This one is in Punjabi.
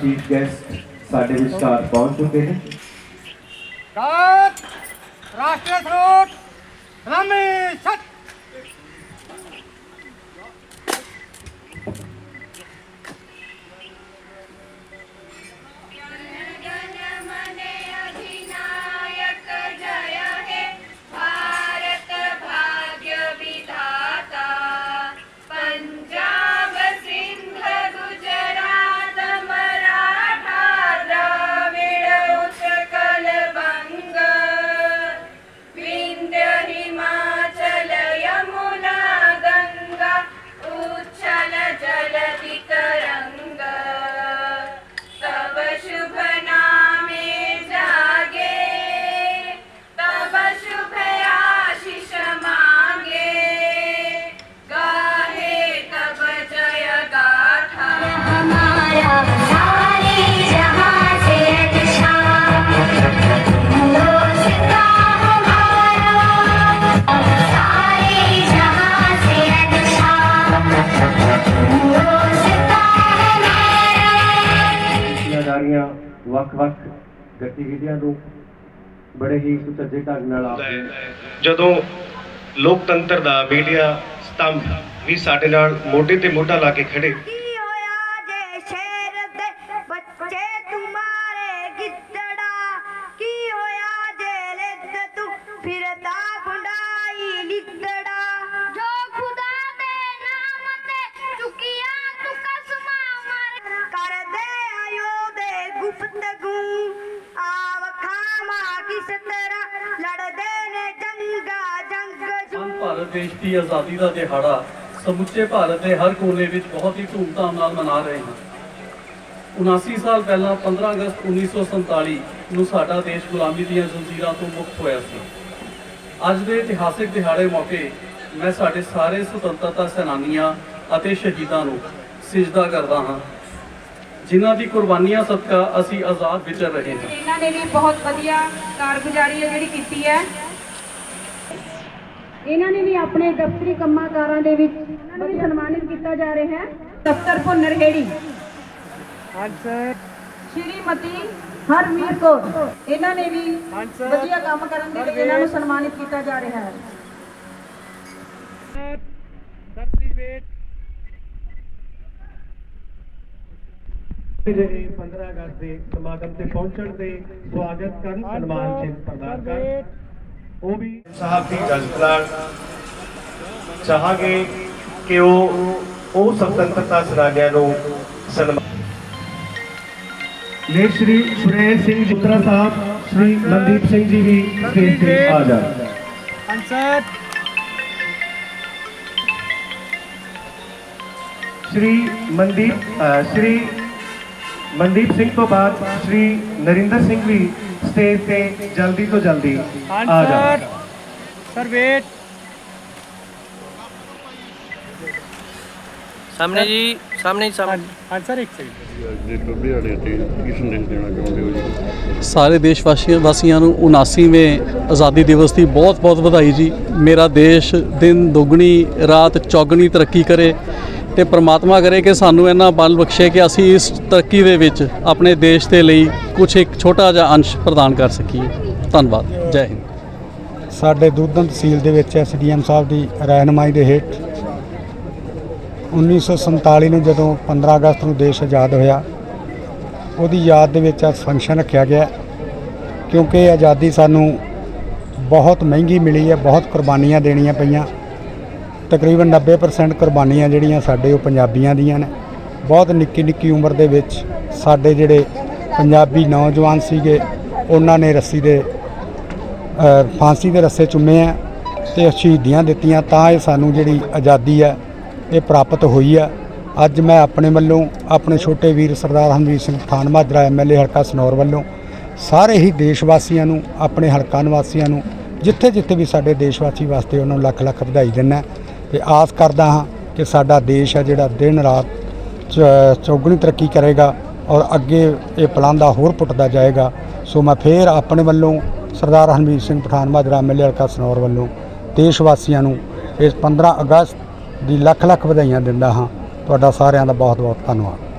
ਚੀਫ ਗੈਸਟ ਸਾਡੇ ਵਿਚਕਾਰ ਪਹੁੰਚ ਚੁੱਕੇ ਨੇ। ਕਾਤ ਰਾਸ਼ਟਰੀ ਸਰੋਤ ਸਲਾਮੀ ਸੱਚ ਵੱਖ-ਵੱਖ ਗਤੀਵਿਧੀਆਂ ਨੂੰ ਬੜੇ ਹੀ ਸੁਚੱਜੇ ਢੰਗ ਨਾਲ ਆਪਦੇ ਜਦੋਂ ਲੋਕਤੰਤਰ ਦਾ ਮੀਡੀਆ ਸਤੰਭ ਵੀ ਸਾਡੇ ਨਾਲ ਮੋਢੇ ਤੇ ਮੋਢਾ ਲਾ ਕੇ ਖੜੇ ਖਾਮਾ ਕਿਸ ਤਰ੍ਹਾਂ ਲੜਦੇ ਨੇ ਜੰਗਾ ਜੰਗ ਜੂ। ਭਾਰਤ ਦੇਸ਼ ਦੀ ਆਜ਼ਾਦੀ ਦਾ ਦਿਹਾੜਾ ਸਮੁੱਚੇ ਭਾਰਤ ਦੇ ਹਰ ਕੋਨੇ ਵਿੱਚ ਬਹੁਤ ਹੀ ਧੂਮਧਾਮ ਨਾਲ ਮਨਾ ਰਹੇ ਹਾਂ 79 ਸਾਲ ਪਹਿਲਾਂ 15 ਅਗਸਤ 1947 ਨੂੰ ਸਾਡਾ ਦੇਸ਼ ਗੁਲਾਮੀ ਦੀਆਂ ਜ਼ੰਜੀਰਾਂ ਤੋਂ ਮੁਕਤ ਹੋਇਆ ਸੀ। ਅੱਜ ਦੇ ਇਤਿਹਾਸਿਕ ਦਿਹਾੜੇ ਮੌਕੇ ਮੈਂ ਸਾਡੇ ਸਾਰੇ ਸੁਤੰਤਰਤਾ ਸੈਨਾਨੀਆਂ ਅਤੇ ਸ਼ਹੀਦਾਂ ਨੂੰ ਸਿਜਦਾ ਕਰਦਾ ਹਾਂ। ਜਿਨ੍ਹਾਂ ਦੀ ਕੁਰਬਾਨੀਆਂ ਸਦਕਾ ਅਸੀਂ ਆਜ਼ਾਦ ਵਿਚਰ ਰਹੇ ਹਾਂ। ਇਹਨਾਂ ਨੇ ਵੀ ਬਹੁਤ ਵਧੀਆ ਕਾਰਗੁਜ਼ਾਰੀ ਹੈ ਜਿਹੜੀ ਕੀਤੀ ਹੈ। ਇਹਨਾਂ ਨੇ ਵੀ ਆਪਣੇ ਦਫ਼ਤਰੀ ਕੰਮਾਂ ਕਾਰਾਂ ਦੇ ਵਿੱਚ ਇਹਨਾਂ ਨੂੰ ਵੀ ਸਨਮਾਨਿਤ ਕੀਤਾ ਜਾ ਰਿਹਾ ਹੈ। ਦਫ਼ਤਰ ਭੁੰਨਰ ਹੇੜੀ। ਸ਼੍ਰੀਮਤੀ ਹਰਵੀਰ ਕੌਰ। ਇਹਨਾਂ ਨੇ ਵੀ ਵਧੀਆ ਕੰਮ ਕਰਨ ਦੇ ਲਈ ਇਹਨਾਂ ਨੂੰ ਸਨਮਾਨਿਤ ਕੀਤਾ ਜਾ ਰਿਹਾ ਹੈ। ਜਿਹੜੇ 15 ਅਗਸਤ ਦੇ ਸਮਾਗਮ ਤੇ ਪਹੁੰਚਣ ਤੇ ਸਵਾਗਤ ਕਰਨ ਸਨਮਾਨ ਚਿੰਨ ਪ੍ਰਦਾਨ ਕਰਨ। ਉਹ ਵੀ ਸਾਹਿਬ ਦੀ ਜਜ਼ਬਾਤ ਚਾਹਾਂਗੇ ਕਿ ਉਹ ਉਹ ਸੁਤੰਤਰਤਾ ਸੈਨਾਨੀਆਂ ਨੂੰ ਸਨਮਾਨ ਨੇ ਸ਼੍ਰੀ ਸੁਰੇਸ਼ ਸਿੰਘ ਜੁਤਰਾ ਸਾਹਿਬ ਸ਼੍ਰੀ ਮਨਦੀਪ ਸਿੰਘ ਜੀ ਵੀ ਸਟੇਜ ਤੇ ਆ ਜਾਣ। ਅੰਸਰ ਸ਼੍ਰੀ। ਮਨਦੀਪ ਸ਼੍ਰੀ ਮਨਦੀਪ ਸਿੰਘ ਤੋਂ ਬਾਅਦ ਸ਼੍ਰੀ ਨਰਿੰਦਰ ਸਿੰਘ ਵੀ ਸਟੇਜ ਤੇ ਜਲਦੀ ਤੋਂ ਜਲਦੀ ਆ ਜਾਣ ਅੰਸਰ ਸਰਵੇਟ ਸਾਹਮਣੇ ਜੀ ਸਾਹਮਣੇ ਜੀ ਸਾਹਮਣੇ। ਅੰਸਰ ਇੱਕ ਸੈਕਿੰਡ ਹੋ ਸਾਰੇ ਦੇਸ਼ ਵਾਸੀਆਂ ਵਾਸੀਆਂ ਨੂੰ 79ਵੇਂ ਆਜ਼ਾਦੀ ਦਿਵਸ ਦੀ ਬਹੁਤ-ਬਹੁਤ ਵਧਾਈ ਜੀ। ਮੇਰਾ ਦੇਸ਼ ਦਿਨ ਦੁੱਗਣੀ ਰਾਤ ਚੌਗਣੀ ਤਰੱਕੀ ਕਰੇ। ਤੇ ਪ੍ਰਮਾਤਮਾ ਕਰੇ ਕਿ ਸਾਨੂੰ ਇਹਨਾਂ ਬਲ ਬਖਸ਼ੇ ਕਿ ਅਸੀਂ ਇਸ ਤਰੱਕੀ ਦੇ ਵਿੱਚ ਆਪਣੇ ਦੇਸ਼ ਦੇ ਲਈ ਕੁਝ ਇੱਕ ਛੋਟਾ ਜਿਹਾ ਅੰਸ਼ ਪ੍ਰਦਾਨ ਕਰ ਸਕੀਏ। ਧੰਨਵਾਦ। ਜੈ ਹਿੰਦ। ਸਾਡੇ ਦੁੱਧਨ ਤਹਿਸੀਲ ਦੇ ਵਿੱਚ ਐਸਡੀਐਮ ਸਾਹਿਬ ਦੀ ਰਹਿਨਮਾਈ ਦੇ ਹੇਠ 1947 ਨੂੰ ਜਦੋਂ 15 ਅਗਸਤ ਨੂੰ ਦੇਸ਼ ਆਜ਼ਾਦ ਹੋਇਆ, ਉਹਦੀ ਯਾਦ ਦੇ ਵਿੱਚ ਅੱਜ ਫੰਕਸ਼ਨ ਰੱਖਿਆ ਗਿਆ ਕਿਉਂਕਿ ਆਜ਼ਾਦੀ ਸਾਨੂੰ ਬਹੁਤ ਮਹਿੰਗੀ ਮਿਲੀ ਹੈ, ਬਹੁਤ ਕੁਰਬਾਨੀਆਂ ਦੇਣੀਆਂ ਪਈਆਂ। ਤਕਰੀਬਨ 90% ਕੁਰਬਾਨੀਆਂ ਜਿਹੜੀਆਂ ਸਾਡੇ ਉਹ ਪੰਜਾਬੀਆਂ ਦੀਆਂ ਨੇ। ਬਹੁਤ ਨਿੱਕੀ ਨਿੱਕੀ ਉਮਰ ਦੇ ਵਿੱਚ ਸਾਡੇ ਜਿਹੜੇ ਪੰਜਾਬੀ ਨੌਜਵਾਨ ਸੀਗੇ, ਉਹਨਾਂ ਨੇ ਰੱਸੀ ਦੇ ਫਾਂਸੀ ਦੇ ਰੱਸੇ ਚੁੰਮੇ ਆ ਤੇ ਸ਼ਹੀਦੀਆਂ ਦਿੱਤੀਆਂ। ਤਾਂ ਇਹ ਸਾਨੂੰ ਜਿਹੜੀ ਆਜ਼ਾਦੀ ਹੈ, ਇਹ ਪ੍ਰਾਪਤ ਹੋਈ ਹੈ ਅੱਜ ਮੈਂ ਆਪਣੇ ਵੱਲੋਂ, ਆਪਣੇ ਛੋਟੇ ਵੀਰ ਸਰਦਾਰ ਹਮਵੀਰ ਸਿੰਘ ਪਠਾਨ ਮਾਜਰਾ ਐਮਐਲਏ ਹਲਕਾ ਸਨੌਰ ਵੱਲੋਂ ਸਾਰੇ ਹੀ ਦੇਸ਼ ਵਾਸੀਆਂ ਨੂੰ, ਆਪਣੇ ਹਲਕਾ ਨਿਵਾਸੀਆਂ ਨੂੰ, ਜਿੱਥੇ ਜਿੱਥੇ ਵੀ ਸਾਡੇ ਦੇਸ਼ ਵਾਸੀ ਵਾਸਤੇ ਉਹਨਾਂ ਨੂੰ ਲੱਖ ਲੱਖ ਵਧਾਈ ਦਿੰਦਾ। ਤੇ ਆਸ ਕਰਦਾ ਹਾਂ ਕਿ ਸਾਡਾ ਦੇਸ਼ ਹੈ ਜਿਹੜਾ ਦਿਨ ਰਾਤ ਚ- ਚੌਗੁਣੀ ਤਰੱਕੀ ਕਰੇਗਾ ਔਰ ਅੱਗੇ ਇਹ ਪਲਾਂਦਾ ਹੋਰ ਪੁੱਟਦਾ ਜਾਏਗਾ। ਸੋ ਮੈਂ ਫੇਰ ਆਪਣੇ ਵੱਲੋਂ ਸਰਦਾਰ ਹਰਮੀਤ ਸਿੰਘ ਪਠਾਨ, ਮਾਜਰਾ ਐਮਐਲਏ ਹਲਕਾ ਸਨੌਰ ਵੱਲੋਂ ਦੇਸ਼ ਵਾਸੀਆਂ ਨੂੰ ਇਸ 15 ਅਗਸਤ ਦੀ ਲੱਖ ਲੱਖ ਵਧਾਈਆਂ ਦਿੰਦਾ ਹਾਂ। ਤੁਹਾਡਾ ਸਾਰਿਆਂ ਦਾ ਬਹੁਤ ਬਹੁਤ ਧੰਨਵਾਦ।